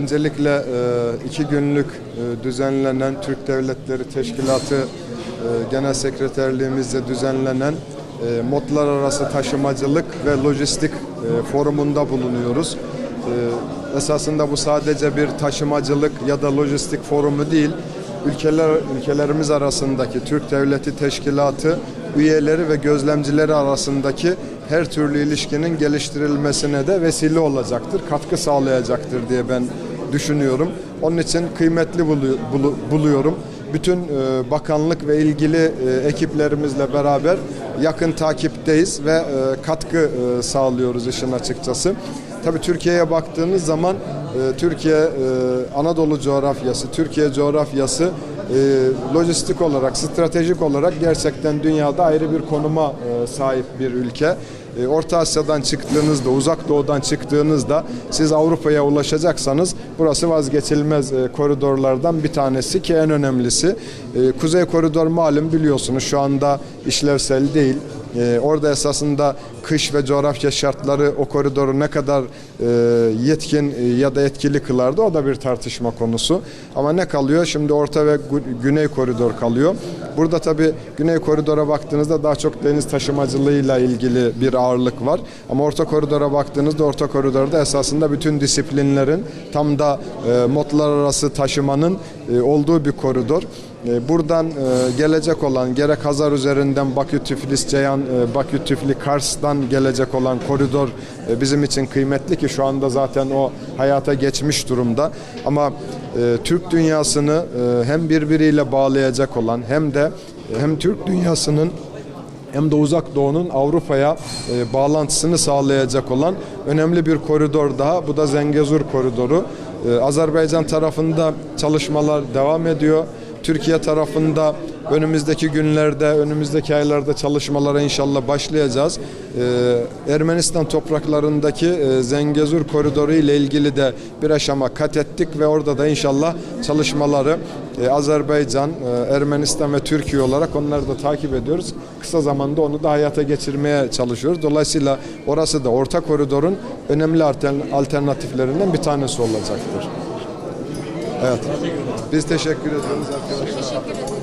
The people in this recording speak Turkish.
Öncelikle e, iki günlük e, düzenlenen Türk Devletleri Teşkilatı e, Genel Sekreterliğimizde düzenlenen modlar arası taşımacılık ve lojistik forumunda bulunuyoruz. Esasında bu sadece bir taşımacılık ya da lojistik forumu değil, ülkeler ülkelerimiz arasındaki Türk Devleti Teşkilatı üyeleri ve gözlemcileri arasındaki her türlü ilişkinin geliştirilmesine de vesile olacaktır, katkı sağlayacaktır diye ben düşünüyorum. Onun için kıymetli bulu- bulu- buluyorum. Bütün e, bakanlık ve ilgili e, ekiplerimizle beraber yakın takipteyiz ve e, katkı sağlıyoruz işin açıkçası. Tabii Türkiye'ye baktığınız zaman Türkiye Anadolu coğrafyası, Türkiye coğrafyası lojistik olarak, stratejik olarak gerçekten dünyada ayrı bir konuma sahip bir ülke. E, Orta Asya'dan çıktığınızda, Uzak Doğu'dan çıktığınızda siz Avrupa'ya ulaşacaksanız burası vazgeçilmez e, koridorlardan bir tanesi ki en önemlisi. E, Kuzey Koridor malum biliyorsunuz şu anda işlevsel değil. Orada esasında kış ve coğrafya şartları o koridoru ne kadar yetkin ya da etkili kılardı o da bir tartışma konusu. Ama ne kalıyor? Şimdi orta ve güney koridor kalıyor. Burada tabii güney koridora baktığınızda daha çok deniz taşımacılığıyla ilgili bir ağırlık var. Ama orta koridora baktığınızda orta koridorda esasında bütün disiplinlerin tam da e, modlar arası taşımanın olduğu bir koridor. E, Buradan e, gelecek olan gerek Hazar üzerinden Bakü Tiflis Ceyhan e, Bakü Tifli Kars'tan gelecek olan koridor e, bizim için kıymetli ki şu anda zaten o hayata geçmiş durumda. Ama e, Türk dünyasını e, hem birbiriyle bağlayacak olan hem de e, hem Türk dünyasının hem de uzak doğunun Avrupa'ya e, bağlantısını sağlayacak olan önemli bir koridor daha. Bu da Zengezur koridoru. E, Azerbaycan tarafında çalışmalar devam ediyor. Türkiye tarafında önümüzdeki günlerde, önümüzdeki aylarda çalışmalara inşallah başlayacağız. E, Ermenistan topraklarındaki e, Zengezur koridoru ile ilgili de bir aşama kat ettik ve orada da inşallah çalışmaları e, Azerbaycan, e, Ermenistan ve Türkiye olarak onları da takip ediyoruz. Kısa zamanda onu da hayata geçirmeye çalışıyoruz. Dolayısıyla orası da orta koridorun önemli altern- alternatiflerinden bir tanesi olacaktır. Evet. Biz teşekkür ediyoruz arkadaşlar. Teşekkür ederim.